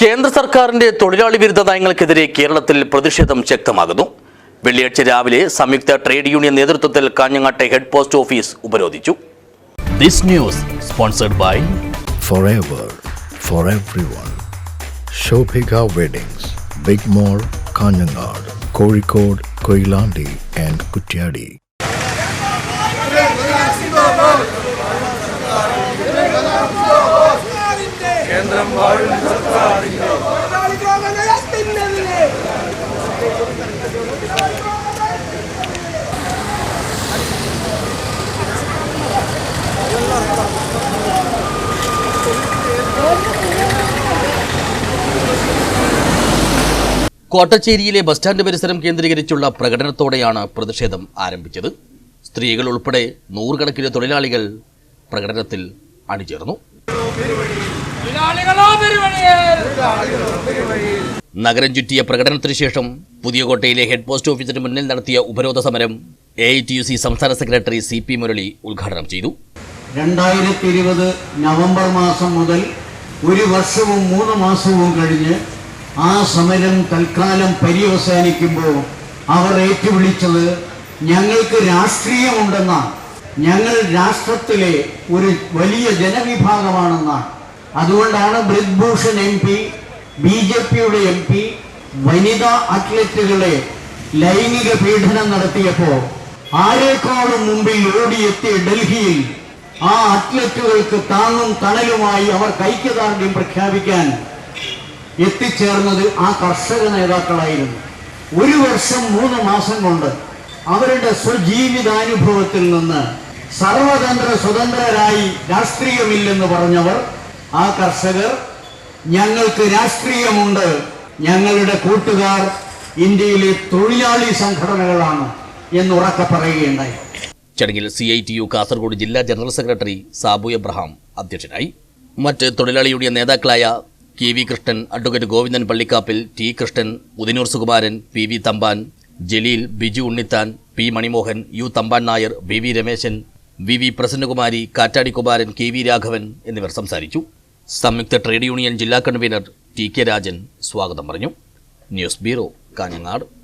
കേന്ദ്ര സർക്കാരിന്റെ തൊഴിലാളി വിരുദ്ധ നയങ്ങൾക്കെതിരെ കേരളത്തിൽ പ്രതിഷേധം ശക്തമാകുന്നു. വെള്ളിയാഴ്ച രാവിലെ സംയുക്ത ട്രേഡ് യൂണിയൻ നേതൃത്വത്തിൽ കാഞ്ഞങ്ങാട്ടെ ഹെഡ് പോസ്റ്റ് ഓഫീസ് ഉപരോധിച്ചു. This news sponsored by forever for everyone. Shobhika Weddings, Big Mall, Kanyanad, Kozhikode, Koilandi and വാഴും സർക്കാരിന്റെ കോട്ടച്ചേരിയിലെ ബസ് സ്റ്റാൻഡ് പരിസരം കേന്ദ്രീകരിച്ചുള്ള പ്രകടനത്തോടെയാണ് പ്രതിഷേധം ആരംഭിച്ചത്. സ്ത്രീകൾ ഉൾപ്പെടെ നൂറുകണക്കിന് തൊഴിലാളികൾ പ്രകടനത്തിൽ അണിചേർന്നു. നഗരം ചുറ്റിയ പ്രകടനത്തിന് ശേഷം പുതിയകോട്ടയിലെ ഹെഡ് പോസ്റ്റ് ഓഫീസിന് മുന്നിൽ നടത്തിയ ഉപരോധ സമരം A I T U C സംസ്ഥാന സെക്രട്ടറി സി പി മുരളി ഉദ്ഘാടനം ചെയ്തു. രണ്ടായിരത്തി ഇരുപത് നവംബർ മാസം മുതൽ ഒരു വർഷവും മൂന്ന് മാസവും കഴിഞ്ഞ് ആ സമരം തൽക്കാലം പര്യവസാനിക്കുമ്പോൾ അവർ ഏറ്റുവിളിച്ചത് ഞങ്ങൾക്ക് രാഷ്ട്രീയമുണ്ടെന്നാണ്. ഞങ്ങൾ രാഷ്ട്രത്തിലെ ഒരു വലിയ ജനവിഭാഗമാണെന്നാണ്. അതുകൊണ്ടാണ് Brij Bhushan M P B J പിയുടെ എം പി വനിതാ അത്ലറ്റുകളെ ലൈംഗിക പീഡനം നടത്തിയപ്പോൾ ആരെക്കാളും മുമ്പിൽ ഓടിയെത്തിയ ഡൽഹിയിൽ ആ അത്ലറ്റുകൾക്ക് താങ്ങും തണലുമായി അവർ ഐക്യദാർഢ്യം പ്രഖ്യാപിക്കാൻ എത്തിച്ചേർന്നത് ആ കർഷക നേതാക്കളായിരുന്നു. ഒരു വർഷം മൂന്ന് മാസം കൊണ്ട് അവരുടെ സ്വജീവിതാനുഭവത്തിൽ നിന്ന് സർവതന്ത്ര സ്വതന്ത്രരായി രാഷ്ട്രീയമില്ലെന്ന് പറഞ്ഞവർ ആ കർഷകർ ഞങ്ങൾക്ക് രാഷ്ട്രീയമുണ്ട്. ഞങ്ങളുടെ കൂട്ടുകാർ ഇന്ത്യയിലെ തൊഴിലാളി സംഘടനകളാണ് എന്ന് ഉറക്കെ പറയുകയുണ്ടായി. ചടങ്ങിൽ C I T U Kasaragod ജില്ലാ ജനറൽ സെക്രട്ടറി സാബു എബ്രഹാം അധ്യക്ഷനായി. മറ്റ് തൊഴിലാളി യൂണിയൻ നേതാക്കളായ K V Krishnan advocate Govindan Pallikkappil T Krishnan Udinoor Sukumaran P V Thampan Jaleel Biju Unnithan P Manimohan U Thampan Nair V V Rameshan V V Prasannakumari Kattadi Kumaran K V Raghavan എന്നിവർ സംസാരിച്ചു. സംയുക്ത trade union ജില്ലാ convener T K Rajan സ്വാഗതം പറഞ്ഞു. News bureau Kanhangad.